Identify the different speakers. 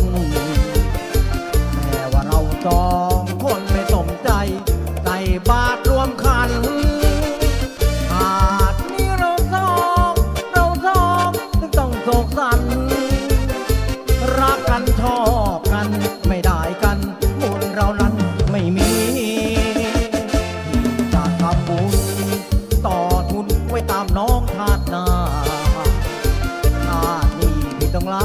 Speaker 1: น แม้ว่าเราจองคนไม่สมใจ ในบาทรวมคันหาดนี้เราสองเราสองต้องโศกสัน รักกันชอบกันไม่ได้กันบุญเรานั้นไม่มีจากทำบุญต่อทุนไว้ตามน้องทาดนาอาจนี่ไม่ต้องลา